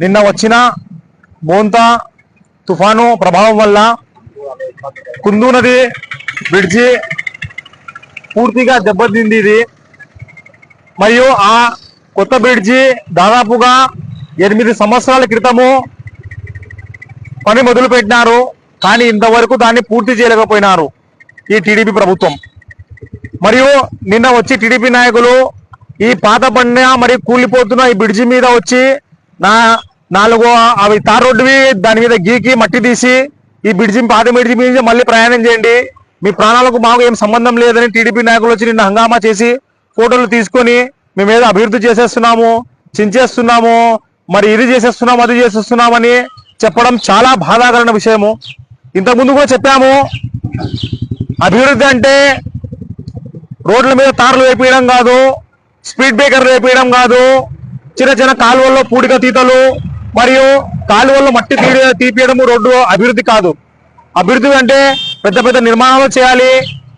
నిన్న వచ్చిన మోంతా తుఫాను ప్రభావం వల్ల కుందు నది బ్రిడ్జి పూర్తిగా దెబ్బతింది ఇది మరియు ఆ కొత్త బ్రిడ్జి దాదాపుగా ఎనిమిది సంవత్సరాల క్రితము పని మొదలుపెట్టినారు. కానీ ఇంతవరకు దాన్ని పూర్తి చేయలేకపోయినారు ఈ టీడీపీ ప్రభుత్వం. మరియు నిన్న వచ్చి టీడీపీ నాయకులు ఈ పాత పడిన మరియు కూలిపోతున్న ఈ బ్రిడ్జి మీద వచ్చి నా నాలుగో అవి తార్ రోడ్డువి దాని మీద గీకి మట్టి తీసి ఈ బ్రిడ్జి పాత బ్రిడ్జి మీద మళ్ళీ ప్రయాణం చేయండి. మీ ప్రాణాలకు మాకు ఏం సంబంధం లేదని టీడీపీ నాయకులు వచ్చి నిన్న హంగామా చేసి ఫోటోలు తీసుకొని మేము ఏదో అభివృద్ధి చేసేస్తున్నాము చించేస్తున్నాము మరి ఇది చేసేస్తున్నాము అది చేసేస్తున్నామని చెప్పడం చాలా బాధాకరమైన విషయము. ఇంతకుముందు కూడా చెప్పాము అభివృద్ధి అంటే రోడ్ల మీద తార్లు వేపించడం కాదు స్పీడ్ బ్రేకర్లు వేపించడం కాదు చిన్న చిన్న కాలువల్లో పూడిక తీతలు మరియు కాలువల్లో మట్టి తీ తీపియడము రోడ్డు అభివృద్ధి కాదు. అభివృద్ధి అంటే పెద్ద పెద్ద నిర్మాణాలు చేయాలి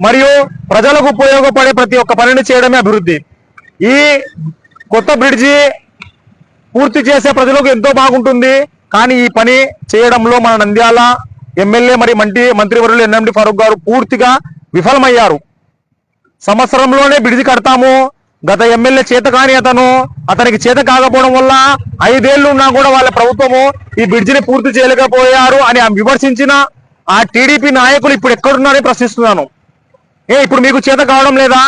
మరియు ప్రజలకు ఉపయోగపడే ప్రతి ఒక్క పనిని చేయడమే అభివృద్ధి. ఈ కొత్త బ్రిడ్జి పూర్తి చేసే ప్రజలకు ఎంతో బాగుంటుంది. కానీ ఈ పని చేయడంలో మన నంద్యాల ఎమ్మెల్యే మరి మంత్రి మంత్రివర్యులు ఎన్ఎండి ఫరూక్ గారు పూర్తిగా విఫలమయ్యారు. సంవత్సరంలోనే బ్రిడ్జి కడతాము. గత ఎమ్మెల్యే చేత కాని అతను అతనికి చేత కాకపోవడం వల్ల ఐదేళ్ళు ఉన్నా కూడా వాళ్ళ ప్రభుత్వము ఈ బ్రిడ్జిని పూర్తి చేయలేకపోయారు అని విమర్శించిన ఆ టీడీపీ నాయకులు ఇప్పుడు ఎక్కడున్నారని ప్రశ్నిస్తున్నాను. ఏ ఇప్పుడు మీకు చేత కావడం లేదా?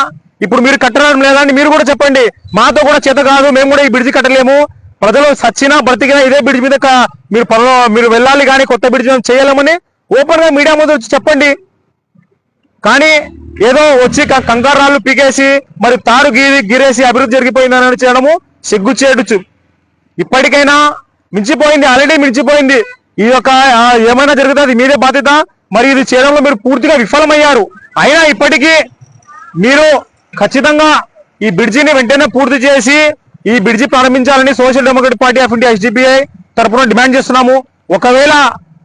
ఇప్పుడు మీరు కట్టడం లేదా అని మీరు కూడా చెప్పండి. మాతో కూడా చేత కాదు మేము కూడా ఈ బ్రిడ్జి కట్టలేము. ప్రజలు సచ్చినా బ్రతికినా ఇదే బ్రిడ్జ్ మీద మీరు పనులు మీరు వెళ్ళాలి కానీ కొత్త బ్రిడ్జ్ మీద చేయలేమని ఓపెన్గా మీడియా ముందు వచ్చి చెప్పండి. కానీ ఏదో వచ్చి క- పీకేసి మరి తారు గీరి గిరేసి అభివృద్ధి జరిగిపోయిందని చేయడము సిగ్గు ఇప్పటికైనా మించిపోయింది ఆల్రెడీ మించిపోయింది. ఈ యొక్క ఏమైనా జరిగితే అది మీదే బాధ్యత. మరి ఇది చేయడంలో మీరు పూర్తిగా విఫలమయ్యారు. అయినా ఇప్పటికీ మీరు ఖచ్చితంగా ఈ బ్రిడ్జిని వెంటనే పూర్తి చేసి ఈ బ్రిడ్జి ప్రారంభించాలని social democratic party of India SDPI తరఫున డిమాండ్ చేస్తున్నాము. ఒకవేళ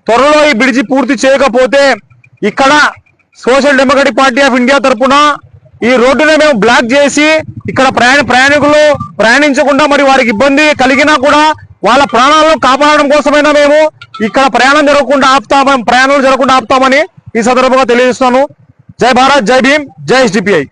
త్వరలో ఈ బ్రిడ్జి పూర్తి చేయకపోతే ఇక్కడ Social Democratic Party of India తరఫున ఈ రోడ్డుని మేము బ్లాక్ చేసి ఇక్కడ ప్రయాణ ప్రయాణికులు ప్రయాణించకుండా మరి వారికి ఇబ్బంది కలిగినా కూడా వాళ్ళ ప్రాణాలను కాపాడడం కోసమైనా మేము ఇక్కడ ప్రయాణం జరగకుండా ఆపుతామని ప్రయాణాలు జరగకుండా ఆపుతామని ఈ సందర్భంగా తెలియజేస్తున్నాను. జై భారత్ జై భీమ్ జై ఎస్డిపిఐ